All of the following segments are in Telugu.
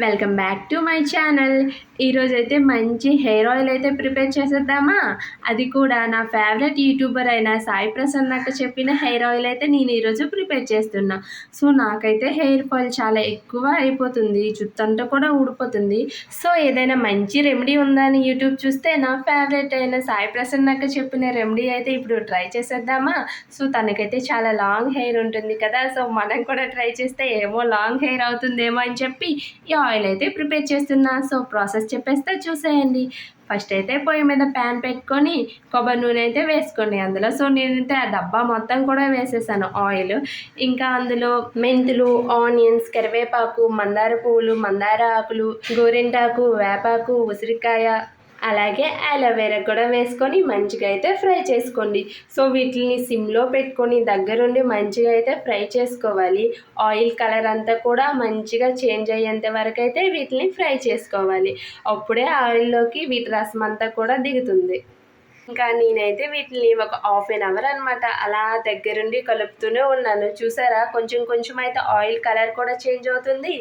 Welcome back to my channel ఈరోజు అయితే మంచి హెయిర్ ఆయిల్ అయితే ప్రిపేర్ చేసేద్దామా? అది కూడా నా ఫేవరెట్ యూట్యూబర్ అయిన సాయి ప్రసన్న నాకు చెప్పిన హెయిర్ ఆయిల్ అయితే నేను ఈరోజు ప్రిపేర్ చేస్తున్నా. సో నాకైతే హెయిర్ ఫాల్ చాలా ఎక్కువ అయిపోతుంది. జుత్తంతా కూడా ఊడిపోతుంది. సో ఏదైనా మంచి రెమెడీ ఉందా అని యూట్యూబ్ చూస్తే నా ఫేవరెట్ అయిన సాయి ప్రసన్న నాకు చెప్పిన రెమెడీ అయితే ఇప్పుడు ట్రై చేసేద్దామా? సో తనకైతే చాలా లాంగ్ హెయిర్ ఉంటుంది కదా. సో మనం కూడా ట్రై చేస్తే ఏమో లాంగ్ హెయిర్ అవుతుందేమో అని చెప్పి ఆయిల్ అయితే ప్రిపేర్ చేస్తున్నా. సో ప్రాసెస్ చెప్పేస్తే చూసేయండి. ఫస్ట్ అయితే పొయ్యి మీద ప్యాన్ పెట్టుకొని కొబ్బరి నూనె అయితే వేసుకోండి అందులో. సో నేనైతే ఆ డబ్బా మొత్తం కూడా వేసేసాను ఆయిల్. ఇంకా అందులో మెంతులు ఆనియన్స్ కరివేపాకు మందార పువ్వులు మందార ఆకులు గోరింటాకు వేపాకు ఉసిరికాయ అలాగే అలోవెరా కూడా వేసుకొని మంచిగా అయితే ఫ్రై చేసుకోండి. సో వీటిని సిమ్లో పెట్టుకొని దగ్గరుండి మంచిగా అయితే ఫ్రై చేసుకోవాలి. ఆయిల్ కలర్ అంతా కూడా మంచిగా చేంజ్ అయ్యేంత వరకు అయితే వీటిని ఫ్రై చేసుకోవాలి. అప్పుడే ఆయిల్లోకి వీటి రసం అంతా కూడా దిగుతుంది. ఇంకా నేనైతే వీటిని ఒక హాఫ్ అన్ అవర్ అనమాట అలా దగ్గరుండి కలుపుతూనే ఉన్నాను. చూసారా? కొంచెం కొంచెం అయితే ఆయిల్ కలర్ కూడా చేంజ్ అవుతుంది.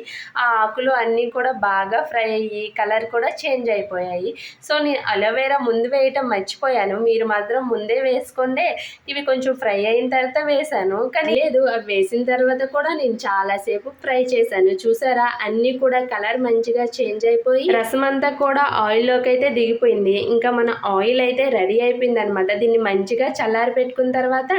ఆ ఆకులు అన్నీ కూడా బాగా ఫ్రై అయ్యి కలర్ కూడా చేంజ్ అయిపోయాయి. సో నేను అలోవేరా ముందు వేయటం మర్చిపోయాను. మీరు మాత్రం ముందే వేసుకోండి. ఇవి కొంచెం ఫ్రై అయిన తర్వాత వేసాను కానీ లేదు అవి వేసిన తర్వాత కూడా నేను చాలాసేపు ఫ్రై చేశాను. చూసారా? అన్నీ కూడా కలర్ మంచిగా చేంజ్ అయిపోయి రసం అంతా కూడా ఆయిల్లోకి అయితే దిగిపోయింది. ఇంకా మన ఆయిల్ అయితే రెడీ రెడీ అయిపోయింది అనమాట దీన్ని మంచిగా చల్లారి పెట్టుకున్న తర్వాత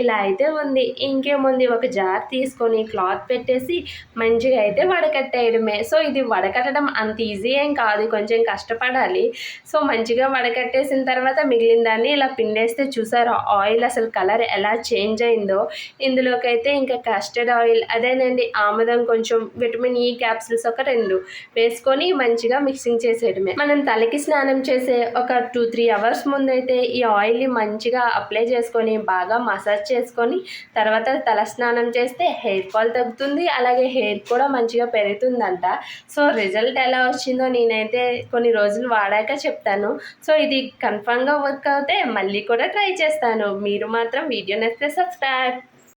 ఇలా అయితే ఉంది. ఇంకేముంది? ఒక జార్ తీసుకొని క్లాత్ పెట్టేసి మంచిగా అయితే వడకట్టేయడమే. సో ఇది వడకట్టడం అంత ఈజీ ఏం కాదు. కొంచెం కష్టపడాలి. సో మంచిగా వడకట్టేసిన తర్వాత మిగిలిన దాన్ని ఇలా పిండేస్తే చూసారు? ఆయిల్ అసలు కలర్ ఎలా చేంజ్ అయిందో. ఇందులోకైతే ఇంకా కస్టర్డ్ ఆయిల్ అదేనండి ఆముదం కొంచెం విటమిన్ ఈ క్యాప్సిల్స్ ఒక రెండు వేసుకొని మంచిగా మిక్సింగ్ చేసేయడమే. మనం తలకి స్నానం చేసే ఒక టూ త్రీ అవర్స్ ముందు అయితే ఈ ఆయిల్ని మంచిగా అప్లై చేసుకొని బాగా మసాజ్ చేసుకొని తర్వాత తలస్నానం చేస్తే హెయిర్ ఫాల్ తగ్గుతుంది అలాగే హెయిర్ కూడా మంచిగా పెరుగుతుందంట. సో రిజల్ట్ ఎలా వచ్చిందో నేనైతే కొన్ని రోజులు వాడాక చెప్తాను. సో ఇది కన్ఫామ్గా వర్క్ అవుతే మళ్ళీ కూడా ట్రై చేస్తాను. మీరు మాత్రం వీడియో నచ్చితే సబ్స్క్రైబ్